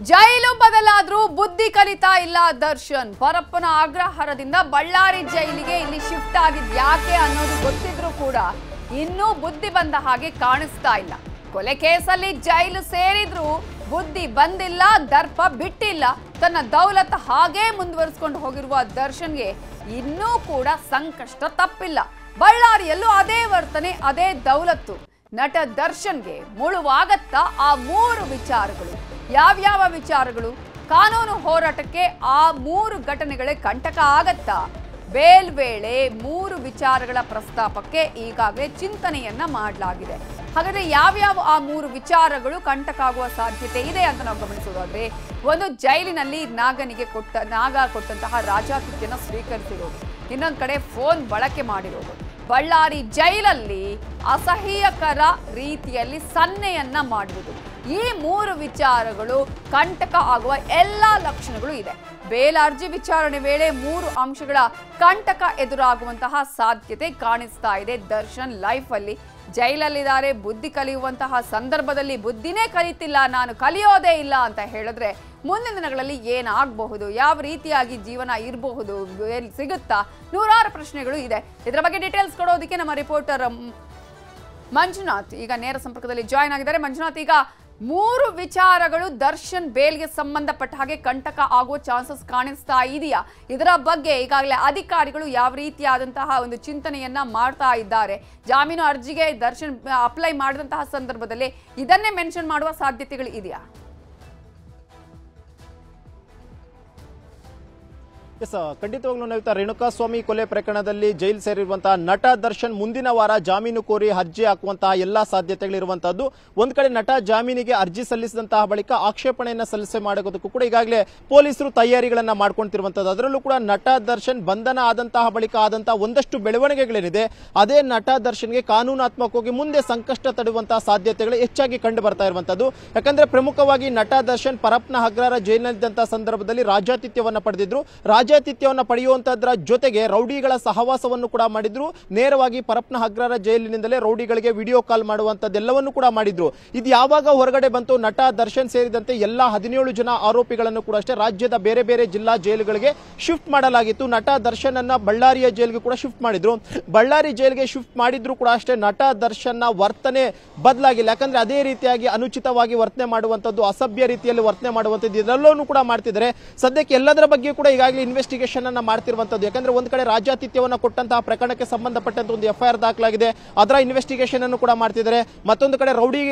ಜೈಲು ಬದಲಾದ್ರೂ ಬುದ್ಧಿ ಕಲಿತಾ ಇಲ್ಲ ದರ್ಶನ್. ಪರಪ್ಪನ ಆಗ್ರಹಾರದಿಂದ ಬಳ್ಳಾರಿ ಜೈಲಿಗೆ ಇಲ್ಲಿ ಶಿಫ್ಟ್ ಆಗಿದ್ ಯಾಕೆ ಅನ್ನೋದು ಗೊತ್ತಿದ್ರು ಕೂಡ ಇನ್ನೂ ಬುದ್ಧಿ ಬಂದ ಹಾಗೆ ಕಾಣಿಸ್ತಾ ಇಲ್ಲ. ಕೊಲೆ ಕೇಸಲ್ಲಿ ಜೈಲು ಸೇರಿದ್ರು ಬುದ್ಧಿ ಬಂದಿಲ್ಲ, ದರ್ಪ ಬಿಟ್ಟಿಲ್ಲ. ತನ್ನ ದೌಲತ್ ಹಾಗೇ ಮುಂದುವರಿಸ್ಕೊಂಡು ಹೋಗಿರುವ ದರ್ಶನ್ಗೆ ಇನ್ನೂ ಕೂಡ ಸಂಕಷ್ಟ ತಪ್ಪಿಲ್ಲ. ಬಳ್ಳಾರಿಯಲ್ಲೂ ಅದೇ ವರ್ತನೆ, ಅದೇ ದೌಲತ್ತು. ನಟ ದರ್ಶನ್ಗೆ ಮುಳುವಾಗತ್ತ ಆ ಮೂರು ವಿಚಾರಗಳು. ಯಾವ್ಯಾವ ವಿಚಾರಗಳು? ಕಾನೂನು ಹೋರಾಟಕ್ಕೆ ಆ ಮೂರು ಘಟನೆಗಳೇ ಕಂಟಕ ಆಗತ್ತಾ? ಬೇಲ್ ವೇಳೆ ಮೂರು ವಿಚಾರಗಳ ಪ್ರಸ್ತಾಪಕ್ಕೆ ಈಗಾಗಲೇ ಚಿಂತನೆಯನ್ನ ಮಾಡಲಾಗಿದೆ. ಹಾಗಾದ್ರೆ ಯಾವ್ಯಾವ ಆ ಮೂರು ವಿಚಾರಗಳು ಕಂಟಕ ಆಗುವ ಸಾಧ್ಯತೆ ಇದೆ ಅಂತ ನಾವು ಗಮನಿಸೋದಾದ್ರೆ ಒಂದು ಜೈಲಿನಲ್ಲಿ ನಾಗನಿಗೆ ಕೊಟ್ಟ, ನಾಗ ಕೊಟ್ಟಂತಹ ರಾಜಾತಿಥ್ಯನ ಸ್ವೀಕರಿಸಿರೋದು, ಇನ್ನೊಂದು ಕಡೆ ಫೋನ್ ಬಳಕೆ ಮಾಡಿರೋದು. ಬಳ್ಳಾರಿ ಜೈಲಲ್ಲಿ ಅಸಹ್ಯಕರ ರೀತಿಯಲ್ಲಿ ಸನ್ನೆಯನ್ನ ಮಾಡುವುದು. ಈ ಮೂರು ವಿಚಾರಗಳು ಕಂಟಕ ಆಗುವ ಎಲ್ಲ ಲಕ್ಷಣಗಳು ಇದೆ. ಬೇಲ್ ಅರ್ಜಿ ವಿಚಾರಣೆ ವೇಳೆ ಮೂರು ಅಂಶಗಳ ಕಂಟಕ ಎದುರಾಗುವಂತಹ ಸಾಧ್ಯತೆ ಕಾಣಿಸ್ತಾ ಇದೆ. ದರ್ಶನ್ ಲೈಫ್ ಅಲ್ಲಿ ಜೈಲಲ್ಲಿದ್ದಾರೆ. ಬುದ್ಧಿ ಕಲಿಯುವಂತಹ ಸಂದರ್ಭದಲ್ಲಿ ಬುದ್ಧಿನೇ ಕಲಿತಿಲ್ಲ. ನಾನು ಕಲಿಯೋದೇ ಇಲ್ಲ ಅಂತ ಹೇಳಿದ್ರೆ ಮುಂದಿನ ದಿನಗಳಲ್ಲಿ ಏನಾಗಬಹುದು, ಯಾವ ರೀತಿಯಾಗಿ ಜೀವನ ಇರಬಹುದು ಸಿಗುತ್ತಾ ನೂರಾರು ಪ್ರಶ್ನೆಗಳು ಇದೆ. ಇದರ ಬಗ್ಗೆ ಡೀಟೇಲ್ಸ್ ಕೊಡೋದಕ್ಕೆ ನಮ್ಮ ರಿಪೋರ್ಟರ್ ಮಂಜುನಾಥ್ ಈಗ ನೇರ ಸಂಪರ್ಕದಲ್ಲಿ ಜಾಯ್ನ್ ಆಗಿದ್ದಾರೆ. ಮಂಜುನಾಥ್, ಈಗ ಮೂರು ವಿಚಾರಗಳು ದರ್ಶನ್ ಬೇಲ್ಗೆ ಸಂಬಂಧಪಟ್ಟ ಹಾಗೆ ಕಂಟಕ ಆಗುವ ಚಾನ್ಸಸ್ ಕಾಣಿಸ್ತಾ ಇದೆಯಾ? ಇದರ ಬಗ್ಗೆ ಈಗಾಗಲೇ ಅಧಿಕಾರಿಗಳು ಯಾವ ರೀತಿಯಾದಂತಹ ಒಂದು ಚಿಂತನೆಯನ್ನ ಮಾಡ್ತಾ ಇದ್ದಾರೆ. ಜಾಮೀನು ಅರ್ಜಿಗೆ ದರ್ಶನ್ ಅಪ್ಲೈ ಮಾಡಿದಂತಹ ಸಂದರ್ಭದಲ್ಲಿ ಇದನ್ನೇ ಮೆನ್ಷನ್ ಮಾಡುವ ಸಾಧ್ಯತೆಗಳು ಇದೆಯಾ? ಎಸ್ ಖಂಡಿತವಾಗ್ಲೂ ನವಿತಾ, ರೇಣುಕಾಸ್ವಾಮಿ ಕೊಲೆ ಪ್ರಕರಣದಲ್ಲಿ ಜೈಲು ಸೇರಿರುವಂತಹ ನಟ ದರ್ಶನ್ ಮುಂದಿನ ವಾರ ಜಾಮೀನು ಕೋರಿ ಅರ್ಜಿ ಹಾಕುವಂತಹ ಎಲ್ಲಾ ಸಾಧ್ಯತೆಗಳಿರುವಂತಹದ್ದು. ಒಂದ್ ಕಡೆ ನಟ ಜಾಮೀನಿಗೆ ಅರ್ಜಿ ಸಲ್ಲಿಸಿದಂತಹ ಬಳಿಕ ಆಕ್ಷೇಪಣೆಯನ್ನ ಸಲ್ಲಿಸೆ ಮಾಡೋದಕ್ಕೂ ಕೂಡ ಈಗಾಗಲೇ ಪೊಲೀಸರು ತಯಾರಿಗಳನ್ನ ಮಾಡ್ಕೊಂತಿರುವಂತದ್ದು ಅದರಲ್ಲೂ ಕೂಡ ನಟ ದರ್ಶನ್ ಬಂಧನ ಆದಂತಹ ಬಳಿಕ ಆದಂತಹ ಒಂದಷ್ಟು ಬೆಳವಣಿಗೆಗಳೇನಿದೆ ಅದೇ ನಟ ದರ್ಶನ್ಗೆ ಕಾನೂನಾತ್ಮಕವಾಗಿ ಮುಂದೆ ಸಂಕಷ್ಟ ತಡುವಂತಹ ಸಾಧ್ಯತೆಗಳು ಹೆಚ್ಚಾಗಿ ಕಂಡು ಬರ್ತಾ ಇರುವಂತದ್ದು ಯಾಕಂದ್ರೆ ಪ್ರಮುಖವಾಗಿ ನಟ ದರ್ಶನ್ ಪರಪ್ನ ಹಗ್ರಾರ ಜೈಲಿನಲ್ಲಿದ್ದಂತಹ ಸಂದರ್ಭದಲ್ಲಿ ರಾಜ್ಯಾತಿಥ್ಯವನ್ನು ಪಡೆದಿದ್ರು. ರಾಜಾತಿಥ್ಯವನ್ನ ಪಡೆಯುವಂತಹದ್ರ ಜೊತೆಗೆ ರೌಡಿಗಳ ಸಹವಾಸವನ್ನು ಕೂಡ ಮಾಡಿದ್ರು. ನೇರವಾಗಿ ಪರಪ್ನ ಹಗ್ರರ ಜೈಲಿನಿಂದಲೇ ರೌಡಿಗಳಿಗೆ ವಿಡಿಯೋ ಕಾಲ್ ಮಾಡುವಂತದ್ದೆಲ್ಲವನ್ನು ಕೂಡ ಮಾಡಿದ್ರು. ಇದು ಯಾವಾಗ ಹೊರಗಡೆ ಬಂತು? ನಟ, ದರ್ಶನ್ ಸೇರಿದಂತೆ ಎಲ್ಲಾ ಹದಿನೇಳು ಜನ ಆರೋಪಿಗಳನ್ನು ಕೂಡ ಅಷ್ಟೇ ರಾಜ್ಯದ ಬೇರೆ ಬೇರೆ ಜಿಲ್ಲಾ ಜೈಲುಗಳಿಗೆ ಶಿಫ್ಟ್ ಮಾಡಲಾಗಿತ್ತು. ನಟ ದರ್ಶನ್ ಅನ್ನ ಬಳ್ಳಾರಿಯ ಜೈಲಿಗೆ ಕೂಡ ಶಿಫ್ಟ್ ಮಾಡಿದ್ರು. ಬಳ್ಳಾರಿ ಜೈಲಿಗೆ ಶಿಫ್ಟ್ ಮಾಡಿದ್ರು ಕೂಡ ಅಷ್ಟೇ ನಟ ದರ್ಶನ್ ವರ್ತನೆ ಬದಲಾಗಿಲ್ಲ. ಯಾಕಂದ್ರೆ ಅದೇ ರೀತಿಯಾಗಿ ಅನುಚಿತವಾಗಿ ವರ್ತನೆ ಮಾಡುವಂತದ್ದು, ಅಸಭ್ಯ ರೀತಿಯಲ್ಲಿ ವರ್ತನೆ ಮಾಡುವಂತದ್ದು ಇದೆಲ್ಲವನ್ನೂ ಕೂಡ ಮಾಡ್ತಿದ್ದಾರೆ. ಸದ್ಯಕ್ಕೆ ಎಲ್ಲದರ ಬಗ್ಗೆ ಕೂಡ ಈಗಾಗಲೇ ಇನ್ವೆಸ್ಟಿಗೇಷನ್ ಅನ್ನ ಮಾಡ್ತಿರುವಂತದ್ದು ಯಾಕಂದ್ರೆ ಒಂದ್ ಕಡೆ ರಾಜ್ಯಾತಿಥ್ಯವನ್ನು ಕೊಟ್ಟಂತಹ ಪ್ರಕರಣಕ್ಕೆ ಸಂಬಂಧಪಟ್ಟಂತ ಒಂದು ಎಫ್ಐಆರ್ ದಾಖಲಾಗಿದೆ. ಅದರ ಇನ್ವೆಸ್ಟಿಗೇಷನ್ ಅನ್ನು ಕೂಡ ಮಾಡ್ತಿದ್ದಾರೆ. ಮತ್ತೊಂದು ಕಡೆ ರೌಡಿ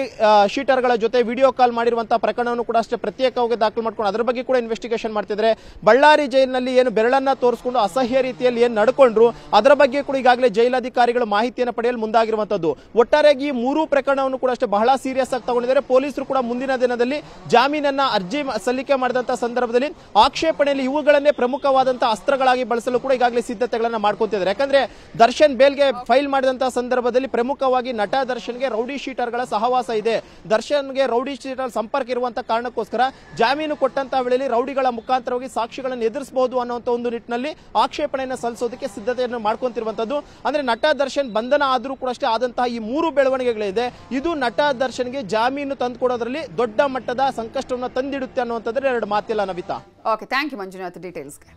ಶೀಟರ್ಗಳ ಜೊತೆ ವಿಡಿಯೋ ಕಾಲ್ ಮಾಡಿರುವಂತಹ ಪ್ರಕರಣವನ್ನು ಕೂಡ ಅಷ್ಟೇ ಪ್ರತ್ಯೇಕವಾಗಿ ದಾಖಲು ಮಾಡ್ಕೊಂಡು ಅದರ ಬಗ್ಗೆ ಕೂಡ ಇನ್ವೆಸ್ಟಿಗೇಷನ್ ಮಾಡ್ತಿದ್ರೆ ಬಳ್ಳಾರಿ ಜೈಲಿನಲ್ಲಿ ಏನು ಬೆರಳನ್ನ ತೋರಿಸಿಕೊಂಡು ಅಸಹ್ಯ ರೀತಿಯಲ್ಲಿ ಏನು ನಡ್ಕೊಂಡ್ರು, ಅದರ ಬಗ್ಗೆ ಕೂಡ ಈಗಾಗಲೇ ಜೈಲಾಧಿಕಾರಿಗಳು ಮಾಹಿತಿಯನ್ನು ಪಡೆಯಲು ಮುಂದಾಗಿರುವಂತದ್ದು ಒಟ್ಟಾರೆಯಾಗಿ ಈ ಮೂರು ಪ್ರಕರಣವನ್ನು ಕೂಡ ಅಷ್ಟೇ ಬಹಳ ಸೀರಿಯಸ್ ಆಗಿ ತಗೊಂಡಿದ್ದಾರೆ. ಪೊಲೀಸರು ಕೂಡ ಮುಂದಿನ ದಿನದಲ್ಲಿ ಜಾಮೀನನ್ನ ಅರ್ಜಿ ಸಲ್ಲಿಕೆ ಮಾಡಿದಂತಹ ಸಂದರ್ಭದಲ್ಲಿ ಆಕ್ಷೇಪಣೆಯಲ್ಲಿ ಇವುಗಳನ್ನೇ ಪ್ರಮುಖವಾದಂತಹ ಅಸ್ತ್ರಗಳಾಗಿ ಬಳಸಲು ಕೂಡ ಈಗಾಗಲೇ ಸಿದ್ಧತೆಗಳನ್ನ ಮಾಡ್ಕೊತಿದ್ದಾರೆ ಯಾಕಂದ್ರೆ ದರ್ಶನ್ ಬೇಲ್ಗೆ ಫೈಲ್ ಮಾಡಿದಂತಹ ಸಂದರ್ಭದಲ್ಲಿ ಪ್ರಮುಖವಾಗಿ ನಟ ದರ್ಶನ್ಗೆ ರೌಡಿ ಶೀಟರ್ಗಳ ಸಹವಾಸ ಇದೆ. ದರ್ಶನ್ಗೆ ರೌಡಿ ಶೀಟರ್ ಸಂಪರ್ಕ ಇರುವಂತಹ ಕಾರಣಕ್ಕೋಸ್ಕರ ಜಾಮೀನು ಕೊಟ್ಟಂತಹ ವೇಳೆಯಲ್ಲಿ ರೌಡಿಗಳ ಮುಖಾಂತರವಾಗಿ ಸಾಕ್ಷಿಗಳನ್ನು ಎದುರಿಸಬಹುದು ಅನ್ನುವಂತ ಒಂದು ನಿಟ್ಟಿನಲ್ಲಿ ಆಕ್ಷೇಪಣೆಯನ್ನು ಸಲ್ಲಿಸೋದಕ್ಕೆ ಸಿದ್ಧತೆಯನ್ನು ಮಾಡ್ಕೊಂತಿರುವಂತದ್ದು. ಅಂದ್ರೆ ನಟ ದರ್ಶನ್ ಬಂಧನ ಆದರೂ ಕೂಡ ಅಷ್ಟೇ ಆದಂತಹ ಈ ಮೂರು ಬೆಳವಣಿಗೆಗಳಿದೆ. ಇದು ನಟ ದರ್ಶನ್ಗೆ ಜಾಮೀನು ತಂದುಕೊಡೋದ್ರಲ್ಲಿ ದೊಡ್ಡ ಮಟ್ಟದ ಸಂಕಷ್ಟವನ್ನು ತಂದಿಡುತ್ತೆ ಅನ್ನುವಂಥದ್ರೆ ಎರಡು ಮಾತಿಲ್ಲ Navitha. Okay thank you Manjunath. ಡೀಟೇಲ್ಸ್ಗೆ